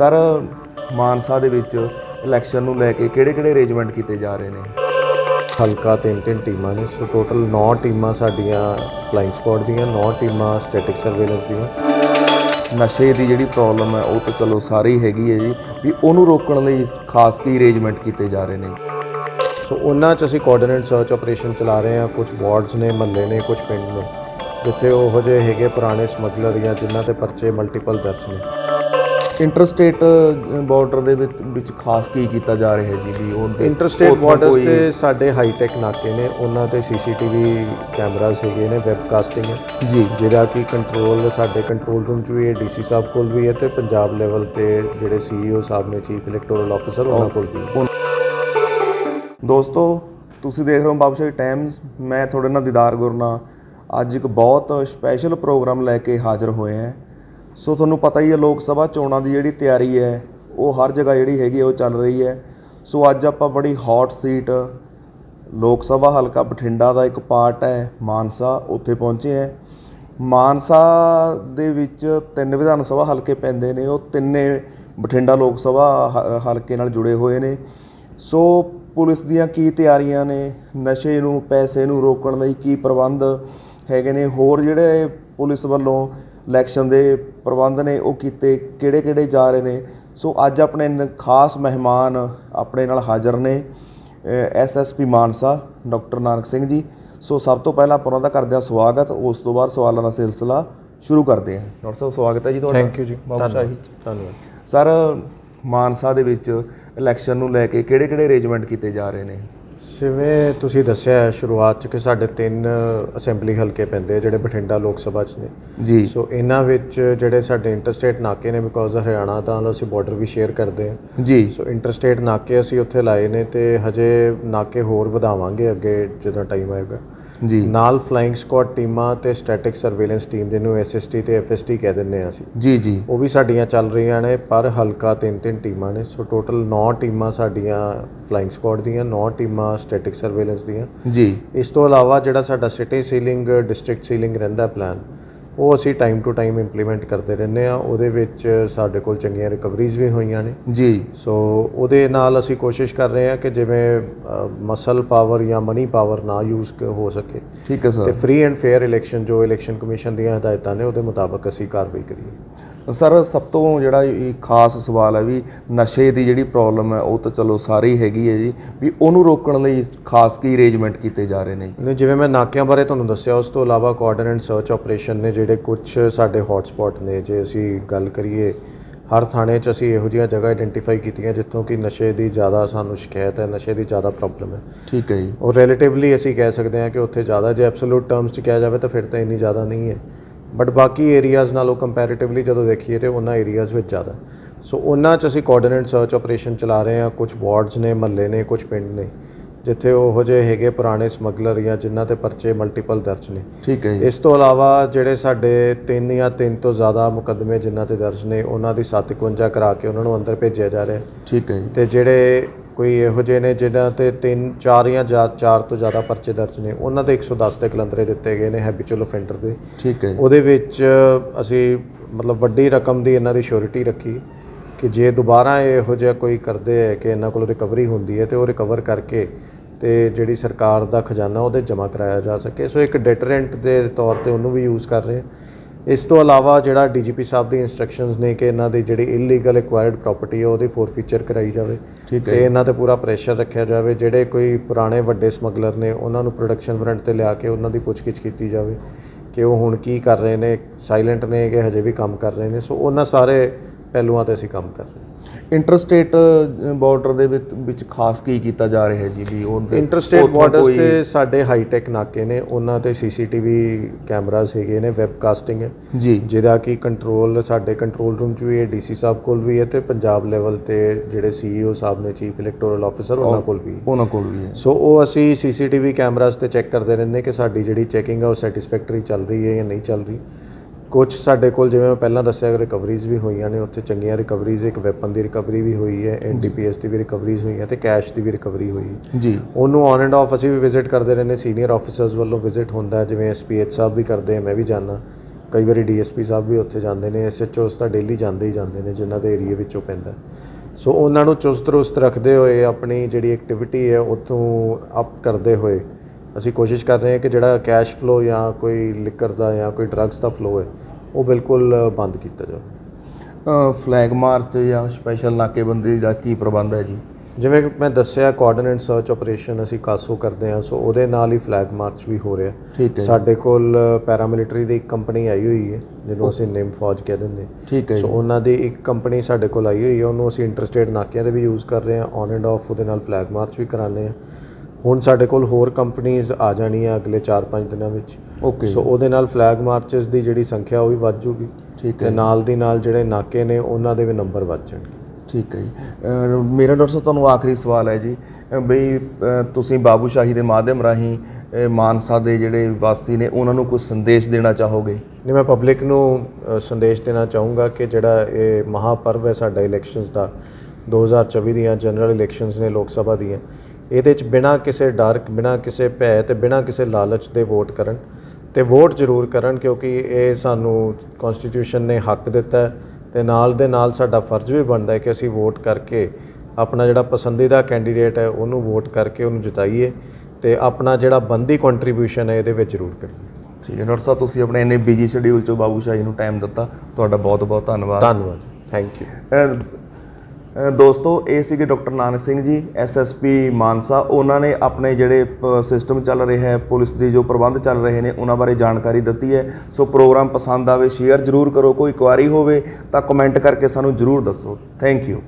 Sir, Mansa ਦੇ ਵਿੱਚ election ਨੂੰ ਲੈ ਕੇ ਕਿਹੜੇ-ਕਿਹੜੇ ਅਰੇਂਜਮੈਂਟ ਕੀਤੇ ਜਾ ਰਹੇ ਨੇ? ਹਲਕਾ ਤਿੰਨ ਤਿੰਨ ਟੀਮਾਂ ਨੇ ਸੋ ਟੋਟਲ 9 ਟੀਮਾਂ ਸਾਡੀਆਂ ਫਲਾਈਂਗ ਸਕੁਆਡ ਦੀਆਂ 9 ਟੀਮਾਂ ਸਟੈਟਿਕ ਸਰਵੇਲੈਂਸ ਦੀਆਂ। ਨਸ਼ੇ ਦੀ ਜਿਹੜੀ ਪ੍ਰੋਬਲਮ ਹੈ, ਉਹ ਤਾਂ ਚਲੋ ਸਾਰੀ ਹੈਗੀ ਹੈ ਜੀ, ਵੀ ਉਹਨੂੰ ਰੋਕਣ ਲਈ ਖਾਸ ਕੀ ਅਰੇਂਜਮੈਂਟ ਕੀਤੇ ਜਾ ਰਹੇ ਨੇ? ਸੋ ਉਹਨਾਂ 'ਚ ਅਸੀਂ ਕੋਆਰਡੀਨੇਟ ਸਰਚ ਆਪਰੇਸ਼ਨ ਚਲਾ ਰਹੇ ਹਾਂ ਕੁਝ ਵਾਰਡਸ ਨੇ, ਮਹੱਲੇ ਨੇ ਕੁਝ ਪਿੰਡ ਨੇ, ਜਿੱਥੇ ਉਹੋ ਜਿਹੇ ਹੈਗੇ ਪੁਰਾਣੇ ਸਮਗਲਰ ਜਾਂ ਜਿਨ੍ਹਾਂ ਤੇ ਪਰਚੇ ਮਲਟੀਪਲ ਦਰਜ ਨੇ। ਇੰਟਰਸਟੇਟ ਬਾਰਡਰ ਦੇ ਵਿੱਚ ਵਿੱਚ ਖਾਸ ਕੀ ਕੀਤਾ ਜਾ ਰਿਹਾ ਜੀ ਵੀ ਉਹ ਇੰਟਰਸਟੇਟ ਬਾਰਡਰਸ ਤੇ ਸਾਡੇ ਹਾਈਟੈਕ ਨਾਕੇ ਨੇ ਉਹਨਾਂ ਤੇ ਸੀਸੀਟੀਵੀ ਕੈਮਰਾਸ ਹੈਗੇ ਨੇ ਵੈਬਕਾਸਟਿੰਗ ਜੀ। ਜਿਹੜਾ ਕਿ ਕੰਟਰੋਲ ਸਾਡੇ ਕੰਟਰੋਲ ਰੂਮ 'ਚ ਵੀ ਹੈ ਡੀਸੀ ਸਾਹਿਬ ਕੋਲ ਵੀ ਹੈ ਤੇ ਪੰਜਾਬ ਲੈਵਲ ਤੇ ਜਿਹੜੇ ਸੀਈਓ ਸਾਹਿਬ ਨੇ ਚੀਫ ਇਲੈਕਟੋਰਲ ਆਫੀਸਰ ਉਹਨਾਂ ਕੋਲ ਵੀ। ਦੋਸਤੋ ਤੁਸੀਂ ਦੇਖ ਰਹੇ ਹੋ ਬਾਬਸ਼ਾਹੀ ਟਾਈਮਜ਼। ਮੈਂ ਤੁਹਾਡੇ ਨਾਲ ਦੀਦਾਰ ਗੁਰਨਾ। ਅੱਜ ਇੱਕ ਬਹੁਤ ਸਪੈਸ਼ਲ ਪ੍ਰੋਗਰਾਮ ਲੈ ਕੇ ਹਾਜ਼ਰ ਹੋਏ ਹਾਂ। ਸੋ ਤੁਹਾਨੂੰ ਪਤਾ ਹੀ ਹੈ, ਲੋਕ ਸਭਾ ਚੋਣਾਂ ਦੀ ਜਿਹੜੀ ਤਿਆਰੀ ਹੈ, ਉਹ ਹਰ ਜਗ੍ਹਾ ਜਿਹੜੀ ਹੈਗੀ ਉਹ ਚੱਲ ਰਹੀ ਹੈ। ਸੋ ਅੱਜ ਆਪਾਂ ਬੜੀ ਹੌਟ ਸੀਟ ਲੋਕ ਸਭਾ ਹਲਕਾ ਬਠਿੰਡਾ ਦਾ ਇੱਕ ਪਾਰਟ ਹੈ, ਮਾਨਸਾ, ਉੱਥੇ ਪਹੁੰਚੇ ਹੈ। ਮਾਨਸਾ ਦੇ ਵਿੱਚ ਤਿੰਨ ਵਿਧਾਨ ਸਭਾ ਹਲਕੇ ਪੈਂਦੇ ਨੇ, ਉਹ ਤਿੰਨੇ ਬਠਿੰਡਾ ਲੋਕ ਸਭਾ ਹ- ਹਲਕੇ ਨਾਲ ਜੁੜੇ ਹੋਏ ਨੇ। ਸੋ ਪੁਲਿਸ ਦੀਆਂ ਕੀ ਤਿਆਰੀਆਂ ਨੇ, ਨਸ਼ੇ ਨੂੰ, ਪੈਸੇ ਨੂੰ ਰੋਕਣ ਲਈ ਕੀ ਪ੍ਰਬੰਧ ਹੈਗੇ ਨੇ, ਹੋਰ ਜਿਹੜੇ ਪੁਲਿਸ ਵੱਲੋਂ ਇਲੈਕਸ਼ਨ ਦੇ ਪ੍ਰਬੰਧ ਨੇ ਉਹ ਕੀਤੇ ਕਿਹੜੇ ਕਿਹੜੇ ਜਾ ਰਹੇ ਨੇ। ਸੋ ਅੱਜ ਆਪਣੇ ਨ- ਖਾਸ ਮਹਿਮਾਨ ਆਪਣੇ ਨਾਲ ਹਾਜ਼ਰ ਨੇ SSP Mansa doctor Nanak Singh ji. So ਸਭ ਤੋਂ ਪਹਿਲਾਂ ਆਪਾਂ ਉਹਨਾਂ ਦਾ ਕਰਦੇ ਹਾਂ ਸਵਾਗਤ ਉਸ ਤੋਂ ਬਾਅਦ ਸਵਾਲਾਂ ਦਾ ਸਿਲਸਿਲਾ ਸ਼ੁਰੂ ਕਰਦੇ ਹਾਂ। ਡਾਕਟਰ ਸਾਹਿਬ ਸਵਾਗਤ ਹੈ ਜੀ ਤੁਹਾਡਾ। ਥੈਂਕ ਯੂ ਜੀ ਬਾਬਾ ਸ਼ਾਹੀ ਧੰਨਵਾਦ। ਸਰ ਮਾਨਸਾ ਦੇ ਵਿੱਚ ਇਲੈਕਸ਼ਨ ਨੂੰ ਲੈ ਕੇ ਕਿਹੜੇ-ਕਿਹੜੇ ਅਰੇਂਜਮੈਂਟ ਕੀਤੇ ਜਾ ਰਹੇ ਨੇ? ਜਿਵੇਂ ਤੁਸੀਂ ਦੱਸਿਆ ਹੈ ਸ਼ੁਰੂਆਤ 'ਚ ਕਿ ਸਾਡੇ ਤਿੰਨ ਅਸੈਂਬਲੀ ਹਲਕੇ ਪੈਂਦੇ ਆ ਜਿਹੜੇ ਬਠਿੰਡਾ ਲੋਕ ਸਭਾ 'ਚ ਨੇ। ਜੀ। ਸੋ ਇਹਨਾਂ ਵਿੱਚ ਜਿਹੜੇ ਸਾਡੇ ਇੰਟਰਸਟੇਟ ਨਾਕੇ ਨੇ ਬਿਕੋਜ਼ ਹਰਿਆਣਾ ਤਾਂ ਨਾਲ ਅਸੀਂ ਬਾਰਡਰ ਵੀ ਸ਼ੇਅਰ ਕਰਦੇ ਹਾਂ ਜੀ। ਸੋ ਇੰਟਰਸਟੇਟ ਨਾਕੇ ਅਸੀਂ ਉੱਥੇ ਲਾਏ ਨੇ ਤੇ ਹਜੇ ਨਾਕੇ ਹੋਰ ਵਧਾਵਾਂਗੇ ਅੱਗੇ ਜਦੋਂ ਟਾਈਮ ਆਏਗਾ। ਜੀ। ਨਾਲ ਫਲਾਈਂਗ ਸਕੁਆਡ ਟੀਮਾਂ ਤੇ ਸਟੈਟਿਕ ਸਰਵੇਲੈਂਸ ਟੀਮ ਜਿਹਨੂੰ ਐਸਐਸਟੀ ਤੇ ਐਫਐਸਟੀ ਕਹਿ ਦਿੰਦੇ ਆ ਅਸੀਂ। ਜੀ ਜੀ। ਉਹ ਵੀ ਸਾਡੀਆਂ ਚੱਲ ਰਹੀਆਂ ਨੇ ਪਰ ਹਲਕਾ ਤਿੰਨ ਤਿੰਨ ਟੀਮਾਂ ਨੇ। ਸੋ ਟੋਟਲ 9 ਟੀਮਾਂ ਸਾਡੀਆਂ ਫਲਾਈਂਗ ਸਕੁਆਡ ਦੀਆਂ 9 ਟੀਮਾਂ ਸਟੈਟਿਕ ਸਰਵੇਲੈਂਸ ਦੀਆਂ। ਜੀ। ਇਸ ਤੋਂ ਇਲਾਵਾ ਜਿਹੜਾ ਸਾਡਾ ਸਿਟੀ ਸੀਲਿੰਗ ਡਿਸਟ੍ਰਿਕਟ ਸੀਲਿੰਗ ਰਹਿੰਦਾ ਪਲਾਨ ਉਹ ਅਸੀਂ ਟਾਈਮ ਟੂ ਟਾਈਮ ਇੰਪਲੀਮੈਂਟ ਕਰਦੇ ਰਹਿੰਦੇ ਆ ਉਹਦੇ ਵਿੱਚ ਸਾਡੇ ਕੋਲ ਚੰਗੀਆਂ ਰਿਕਵਰੀਜ਼ ਵੀ ਹੋਈਆਂ ਨੇ। ਜੀ। ਸੋ ਉਹਦੇ ਨਾਲ ਅਸੀਂ ਕੋਸ਼ਿਸ਼ ਕਰ ਰਹੇ ਹਾਂ ਕਿ ਜਿਵੇਂ ਮਸਲ ਪਾਵਰ ਜਾਂ ਮਨੀ ਪਾਵਰ ਨਾ ਯੂਜ਼ ਹੋ ਸਕੇ। ਠੀਕ ਹੈ ਤੇ sir free and fair election ਜੋ ਇਲੈਕਸ਼ਨ ਕਮਿਸ਼ਨ ਦੀਆਂ ਹਦਾਇਤਾਂ ਨੇ ਉਹਦੇ ਮੁਤਾਬਕ ਅਸੀਂ ਕਾਰਵਾਈ ਕਰੀਏ। ਸਰ ਸਭ ਤੋਂ ਜਿਹੜਾ ਇਹ ਖਾਸ ਸਵਾਲ ਹੈ ਵੀ ਨਸ਼ੇ ਦੀ ਜਿਹੜੀ ਪ੍ਰੋਬਲਮ ਹੈ ਉਹ ਤਾਂ ਚਲੋ ਸਾਰੀ ਹੈਗੀ ਹੈ ਜੀ ਵੀ ਉਹਨੂੰ ਰੋਕਣ ਲਈ ਖਾਸ ਕੀ ਅਰੇਂਜਮੈਂਟ ਕੀਤੇ ਜਾ ਰਹੇ ਨੇ ਜੀ? ਜਿਵੇਂ ਮੈਂ ਨਾਕਿਆਂ ਬਾਰੇ ਤੁਹਾਨੂੰ ਦੱਸਿਆ ਉਸ ਤੋਂ ਇਲਾਵਾ ਕੋਆਰਡੀਨੇਟ ਸਰਚ ਆਪਰੇਸ਼ਨ ਨੇ ਜਿਹੜੇ ਕੁਝ ਸਾਡੇ ਹੌਟਸਪੌਟ ਨੇ ਜੇ ਅਸੀਂ ਗੱਲ ਕਰੀਏ ਹਰ ਥਾਣੇ 'ਚ ਅਸੀਂ ਇਹੋ ਜਿਹੀਆਂ ਜਗ੍ਹਾ ਆਇਡੈਂਟੀਫਾਈ ਕੀਤੀਆਂ ਜਿੱਥੋਂ ਕਿ ਨਸ਼ੇ ਦੀ ਜ਼ਿਆਦਾ ਸਾਨੂੰ ਸ਼ਿਕਾਇਤ ਹੈ ਨਸ਼ੇ ਦੀ ਜ਼ਿਆਦਾ ਪ੍ਰੋਬਲਮ ਹੈ। ਠੀਕ ਹੈ ਜੀ। ਔਰ ਰਿਲੇਟਿਵਲੀ ਅਸੀਂ ਕਹਿ ਸਕਦੇ ਹਾਂ ਕਿ ਉੱਥੇ ਜ਼ਿਆਦਾ ਜੇ ਐਬਸੋਲੂਟ ਟਰਮਸ 'ਚ ਕਿਹਾ ਜਾਵੇ ਤਾਂ ਫਿਰ ਤਾਂ ਇੰਨੀ ਜ਼ਿਆਦਾ ਨਹੀਂ ਹੈ। ਬਟ ਬਾਕੀ ਏਰੀਆਜ਼ ਨਾਲੋਂ ਕੰਪੈਰੀਟਿਵਲੀ ਜਦੋਂ ਦੇਖੀਏ ਤੇ ਉਹਨਾਂ ਏਰੀਆਜ਼ ਵਿੱਚ ਜ਼ਿਆਦਾ। ਸੋ ਉਹਨਾਂ 'ਚ ਅਸੀਂ ਕੋਆਰਡੀਨੇਟ ਸਰਚ ਆਪਰੇਸ਼ਨ ਚਲਾ ਰਹੇ ਹਾਂ। ਕੁਝ ਵਾਰਡਸ ਨੇ ਮਹੱਲੇ ਨੇ ਕੁਝ ਪਿੰਡ ਨੇ। ਜਿੱਥੇ ਉਹੋ ਜਿਹੇ ਹੈਗੇ ਪੁਰਾਣੇ ਸਮਗਲਰ ਜਾਂ ਜਿਨ੍ਹਾਂ ਤੇ ਪਰਚੇ ਮਲਟੀਪਲ ਦਰਜ ਨੇ। ਠੀਕ ਹੈ ਜੀ। ਇਸ ਤੋਂ ਇਲਾਵਾ ਜਿਹੜੇ ਸਾਡੇ ਤਿੰਨ ਜਾਂ ਤਿੰਨ ਤੋਂ ਜ਼ਿਆਦਾ ਮੁਕੱਦਮੇ ਜਿਨ੍ਹਾਂ ਤੇ ਦਰਜ ਨੇ ਉਹਨਾਂ ਦੀ 751 ਕਰਾ ਕੇ ਉਹਨਾਂ ਨੂੰ ਅੰਦਰ ਭੇਜਿਆ ਜਾ ਰਿਹਾ। ਠੀਕ ਹੈ ਜੀ। ਤੇ ਜਿਹੜੇ ਕੋਈ ਇਹੋ ਜਿਹੇ ਨੇ ਜਿਨ੍ਹਾਂ ਤੇ ਤਿੰਨ ਚਾਰ ਜਾਂ ਜਾ- ਚਾਰ ਤੋਂ ਜ਼ਿਆਦਾ ਪਰਚੇ ਦਰਜ ਨੇ। ਉਹਨਾਂ ਤੇ 110 ਦੇ ਕਲੰਦਰੇ ਦਿੱਤੇ ਗਏ ਨੇ ਹੈਬਿਚੁਅਲ ਅਫੈਂਡਰ ਦੇ। ਠੀਕ ਹੈ ਉਹਦੇ ਵਿੱਚ ਅਸੀਂ ਮਤਲਬ ਵੱਡੀ ਰਕਮ ਦੀ ਇਹਨਾਂ ਦੀ ਸ਼ੋਰਿਟੀ ਰੱਖੀ ਕਿ ਜੇ ਦੁਬਾਰਾ ਇਹੋ ਜਿਹਾ ਕੋਈ ਕਰਦੇ ਹੈ ਕਿ ਇਹਨਾਂ ਕੋਲ ਰਿਕਵਰੀ ਹੁੰਦੀ ਹੈ ਤੇ ਉਹ ਰਿਕਵਰ ਕਰਕੇ ਤੇ ਜਿਹੜੀ ਸਰਕਾਰ ਦਾ ਖਜ਼ਾਨਾ ਉਹਦੇ ਜਮ੍ਹਾਂ ਕਰਾਇਆ ਜਾ ਸਕੇ। ਸੋ ਇੱਕ ਡਿਟਰੈਂਟ ਦੇ ਤੌਰ ਤੇ ਉਹਨੂੰ ਵੀ ਯੂਜ਼ ਕਰ ਰਹੇ ਇਸ ਤੋਂ ਇਲਾਵਾ ਜਿਹੜਾ ਡੀਜੀਪੀ ਸਾਹਿਬ ਦੀ ਇਨਸਟਰਕਸ਼ਨਸ ਨੇ ਕਿ ਇਹਨਾਂ ਦੀ ਜਿਹੜੀ ਇਲੀਗਲ ਐਕਵਾਇਰਡ ਪ੍ਰਾਪਰਟੀ ਹੈ ਉਹਦੀ ਫੋਰਫੀਚਰ ਕਰਾਈ ਜਾਵੇ। ਠੀਕ ਹੈ ਤੇ ਇਹਨਾਂ ਤੇ ਪੂਰਾ ਪ੍ਰੈਸ਼ਰ ਰੱਖਿਆ ਜਾਵੇ ਜਿਹੜੇ ਕੋਈ ਪੁਰਾਣੇ ਵੱਡੇ ਸਮਗਲਰ ਨੇ ਉਹਨਾਂ ਨੂੰ ਪ੍ਰੋਡਕਸ਼ਨ ਫਰੰਟ ਤੇ ਲਿਆ ਕੇ ਉਹਨਾਂ ਦੀ ਪੁੱਛਗਿੱਛ ਕੀਤੀ ਜਾਵੇ ਕਿ ਉਹ ਹੁਣ ਕੀ ਕਰ ਰਹੇ ਨੇ ਸਾਇਲੈਂਟ ਨੇ ਕਿ ਹਜੇ ਵੀ ਕੰਮ ਕਰ ਰਹੇ ਨੇ। ਸੋ ਉਹਨਾਂ ਸਾਰੇ ਪਹਿਲੂਆਂ ਤੇ ਅਸੀਂ ਕੰਮ ਕਰ ਰਹੇ ਹਾਂ। ਇੰਟਰਸਟੇਟ ਬਾਰਡਰ ਦੇ ਵਿੱਚ ਵਿੱਚ ਖਾਸ ਕੀ ਕੀਤਾ ਜਾ ਰਿਹਾ ਹੈ ਜੀ ਵੀ ਉਹ ਇੰਟਰਸਟੇਟ ਬਾਰਡਰਸ ਤੇ ਸਾਡੇ ਹਾਈਟੈਕ ਨਾਕੇ ਨੇ ਉਹਨਾਂ ਤੇ ਸੀਸੀਟੀਵੀ ਕੈਮਰਾਸ ਹੈਗੇ ਨੇ ਵੈਬਕਾਸਟਿੰਗ ਹੈ। ਜੀ। ਜਿਹਦਾ ਕਿ ਕੰਟਰੋਲ ਸਾਡੇ ਕੰਟਰੋਲ ਰੂਮ 'ਚ ਵੀ ਹੈ ਡੀਸੀ ਸਾਹਿਬ ਕੋਲ ਵੀ ਹੈ ਤੇ ਪੰਜਾਬ ਲੈਵਲ ਤੇ ਜਿਹੜੇ ਸੀਈਓ ਸਾਹਿਬ ਨੇ ਚੀਫ ਇਲੈਕਟੋਰਲ ਆਫੀਸਰ ਉਹਨਾਂ ਕੋਲ ਵੀ ਉਹਨਾਂ ਕੋਲ ਵੀ ਹੈ। ਸੋ ਉਹ ਅਸੀਂ ਸੀਸੀਟੀਵੀ ਕੈਮਰਾਸ ਤੇ ਚੈੱਕ ਕਰਦੇ ਰਹਿੰਦੇ ਕਿ ਸਾਡੀ ਜਿਹੜੀ ਚੈਕਿੰਗ ਹੈ ਉਹ ਸੈਟੀਸਫੈਕਟਰੀ ਚੱਲ ਰਹੀ ਹੈ ਜਾਂ ਨਹੀਂ ਚੱਲ ਰਹੀ। ਕੁਝ ਸਾਡੇ ਕੋਲ ਜਿਵੇਂ ਮੈਂ ਪਹਿਲਾਂ ਦੱਸਿਆ ਰਿਕਵਰੀਜ਼ ਵੀ ਹੋਈਆਂ ਨੇ ਉੱਥੇ ਚੰਗੀਆਂ ਰਿਕਵਰੀਜ਼ ਇੱਕ ਵੈਪਨ ਦੀ ਰਿਕਵਰੀ ਵੀ ਹੋਈ ਹੈ ਐਨਡੀਪੀਐਸ ਦੀ ਵੀ ਰਿਕਵਰੀਜ਼ ਹੋਈਆਂ ਤੇ ਕੈਸ਼ ਦੀ ਵੀ ਰਿਕਵਰੀ ਹੋਈ ਹੈ। ਜੀ। ਉਹਨੂੰ ਔਨ ਐਂਡ ਆਫ ਅਸੀਂ ਵੀ ਵਿਜ਼ਿਟ ਕਰਦੇ ਰਹਿੰਦੇ ਸੀਨੀਅਰ ਆਫੀਸਰਸ ਵੱਲੋਂ ਵਿਜ਼ਿਟ ਹੁੰਦਾ ਹੈ, ਜਿਵੇਂ ਐਸਪੀਐਚ ਸਾਹਿਬ ਵੀ ਕਰਦੇ ਆ ਮੈਂ ਵੀ ਜਾਣਾ ਕਈ ਵਾਰੀ ਡੀਐਸਪੀ ਸਾਹਿਬ ਵੀ ਉੱਥੇ ਜਾਂਦੇ ਨੇ ਐਸਐਚਓਸ ਤਾਂ ਡੇਲੀ ਜਾਂਦੇ ਹੀ ਜਾਂਦੇ ਨੇ ਜਿਨ੍ਹਾਂ ਦੇ ਏਰੀਆ ਵਿੱਚੋਂ ਪੈਂਦਾ। ਸੋ ਉਹਨਾਂ ਨੂੰ ਚੁਸਤ ਰੁਸਤ ਰੱਖਦੇ ਹੋਏ ਆਪਣੀ ਜਿਹੜੀ ਐਕਟੀਵਿਟੀ ਹੈ ਉਤੋਂ ਅਪ ਕਰਦੇ ਹੋਏ ਅਸੀਂ ਕੋਸ਼ਿਸ਼ ਕਰ ਰਹੇ ਹਾਂ ਕਿ ਜਿਹੜਾ ਕੈਸ਼ ਫਲੋ ਜਾਂ ਕੋਈ ਲਿਕਰ ਦਾ ਜਾਂ ਕੋਈ ਡਰੱਗਸ ਦਾ ਫਲੋ ਹੈ ਉਹ ਬਿਲਕੁਲ ਬੰਦ ਕੀਤਾ ਜਾਵੇ। ਫਲੈਗ ਮਾਰਚ ਜਾਂ ਸਪੈਸ਼ਲ ਨਾਕੇਬੰਦੀ ਦਾ ਕੀ ਪ੍ਰਬੰਧ ਹੈ ਜੀ? ਜਿਵੇਂ ਕਿ ਮੈਂ ਦੱਸਿਆ ਕੋਆਰਡੀਨੇਟ ਸਰਚ ਆਪਰੇਸ਼ਨ ਅਸੀਂ ਕਾਸੋ ਕਰਦੇ ਹਾਂ ਸੋ ਉਹਦੇ ਨਾਲ ਹੀ ਫਲੈਗ ਮਾਰਚ ਵੀ ਹੋ ਰਿਹਾ। ਸਾਡੇ ਕੋਲ ਪੈਰਾਮਿਲਟਰੀ ਦੀ ਇੱਕ ਕੰਪਨੀ ਆਈ ਹੋਈ ਹੈ ਜਿਹਨੂੰ ਅਸੀਂ ਨਿੰਮ ਫੌਜ ਕਹਿ ਦਿੰਦੇ। ਠੀਕ ਹੈ ਸੋ ਉਹਨਾਂ ਦੀ ਇੱਕ ਕੰਪਨੀ ਸਾਡੇ ਕੋਲ ਆਈ ਹੋਈ ਹੈ ਉਹਨੂੰ ਅਸੀਂ ਇੰਟਰਸਟੇਟ ਨਾਕਿਆਂ ਤੇ ਵੀ ਯੂਜ਼ ਕਰ ਰਹੇ ਹਾਂ ਔਨ ਐਂਡ ਆਫ ਉਹਦੇ ਨਾਲ ਫਲੈਗ ਮਾਰਚ ਵੀ ਕਰਾਉਂਦੇ ਹਾਂ। ਹੁਣ ਸਾਡੇ ਕੋਲ ਹੋਰ ਕੰਪਨੀਆਂ ਆ ਜਾਣੀਆਂ ਅਗਲੇ 4-5 ਦਿਨਾਂ ਵਿੱਚ। ਓਕੇ ਸੋ ਉਹਦੇ ਨਾਲ ਫਲੈਗ ਮਾਰਚਸ ਦੀ ਜਿਹੜੀ ਸੰਖਿਆ ਉਹ ਵੀ ਵੱਧ ਜੂਗੀ। ਠੀਕ ਹੈ ਨਾਲ ਦੀ ਨਾਲ ਜਿਹੜੇ ਨਾਕੇ ਨੇ ਉਹਨਾਂ ਦੇ ਵੀ ਨੰਬਰ ਵੱਧ ਜਾਣਗੇ। ਠੀਕ ਹੈ ਜੀ। ਮੇਰਾ ਡਾਕਟਰ ਸਾਹਿਬ ਤੁਹਾਨੂੰ ਆਖਰੀ ਸਵਾਲ ਹੈ ਜੀ। ਬਈ ਤੁਸੀਂ ਬਾਬੂ ਸ਼ਾਹੀ ਦੇ ਮਾਧਿਅਮ ਰਾਹੀਂ ਮਾਨਸਾ ਦੇ ਜਿਹੜੇ ਵਾਸੀ ਨੇ ਉਹਨਾਂ ਨੂੰ ਕੋਈ ਸੰਦੇਸ਼ ਦੇਣਾ ਚਾਹੋਗੇ? ਨਹੀਂ ਮੈਂ ਪਬਲਿਕ ਨੂੰ ਸੰਦੇਸ਼ ਦੇਣਾ ਚਾਹੂੰਗਾ ਕਿ ਜਿਹੜਾ ਇਹ ਮਹਾਪਰਵ ਹੈ ਸਾਡਾ ਇਲੈਕਸ਼ਨਸ ਦਾ 2024 ਦੀਆਂ ਜਨਰਲ ਇਲੈਕਸ਼ਨਸ ਨੇ ਲੋਕ ਸਭਾ ਦੀਆਂ ਇਹਦੇ ਚ ਬਿਨਾਂ ਕਿਸੇ ਡਰ ਬਿਨਾਂ ਕਿਸੇ ਭੈ ਤੇ ਬਿਨਾਂ ਕਿਸੇ ਲਾਲਚ ਦੇ ਵੋਟ ਕਰਨ ਤੇ ਵੋਟ ਜ਼ਰੂਰ ਕਰਨ ਕਿਉਂਕਿ ਇਹ ਸਾਨੂੰ ਕਨਸਟੀਟਿਊਸ਼ਨ ਨੇ ਹੱਕ ਦਿੱਤਾ ਤੇ ਨਾਲ ਦੇ ਨਾਲ ਸਾਡਾ ਫਰਜ਼ ਵੀ ਬਣਦਾ ਹੈ ਕਿ ਅਸੀਂ ਵੋਟ ਕਰਕੇ ਆਪਣਾ ਜਿਹੜਾ ਪਸੰਦੀਦਾ ਕੈਂਡੀਡੇਟ ਹੈ ਉਹਨੂੰ ਵੋਟ ਕਰਕੇ ਉਹਨੂੰ ਜਿਤਾਈਏ ਤੇ ਆਪਣਾ ਜਿਹੜਾ ਬੰਦੀ ਕੰਟਰੀਬਿਊਸ਼ਨ ਹੈ ਇਹਦੇ ਵਿੱਚ ਜ਼ਰੂਰ ਕਰੀਏ। ਠੀਕ ਹੈ ਡਾਕਟਰ ਸਾਹਿਬ ਤੁਸੀਂ ਆਪਣੇ ਇੰਨੇ ਬਿਜ਼ੀ ਸ਼ਡਿਊਲ ਚੋਂ ਬਾਬੂ ਸ਼ਾਹੀ ਨੂੰ ਟਾਈਮ ਦਿੱਤਾ। ਤੁਹਾਡਾ ਬਹੁਤ ਬਹੁਤ ਧੰਨਵਾਦ ਧੰਨਵਾਦ ਥੈਂਕ ਯੂ ਦੋਸਤੋ, ਇਹ ਸੀਗੇ ਡਾਕਟਰ ਨਾਨਕ ਸਿੰਘ ਜੀ ਐਸਐਸਪੀ ਮਾਨਸਾ। ਉਹਨਾਂ ਨੇ ਆਪਣੇ ਜਿਹੜੇ ਸਿਸਟਮ ਚੱਲ ਰਿਹਾ ਹੈ, ਪੁਲਿਸ ਦੇ ਜੋ ਪ੍ਰਬੰਧ ਚੱਲ ਰਹੇ ਨੇ, ਉਹਨਾਂ ਬਾਰੇ ਜਾਣਕਾਰੀ ਦਿੱਤੀ ਹੈ। ਸੋ ਪ੍ਰੋਗਰਾਮ ਪਸੰਦ ਆਵੇ, ਸ਼ੇਅਰ ਜ਼ਰੂਰ ਕਰੋ, ਕੋਈ ਕੁਆਰੀ ਹੋਵੇ ਤਾਂ ਕਮੈਂਟ ਕਰਕੇ ਸਾਨੂੰ ਜ਼ਰੂਰ ਦੱਸੋ। Thank you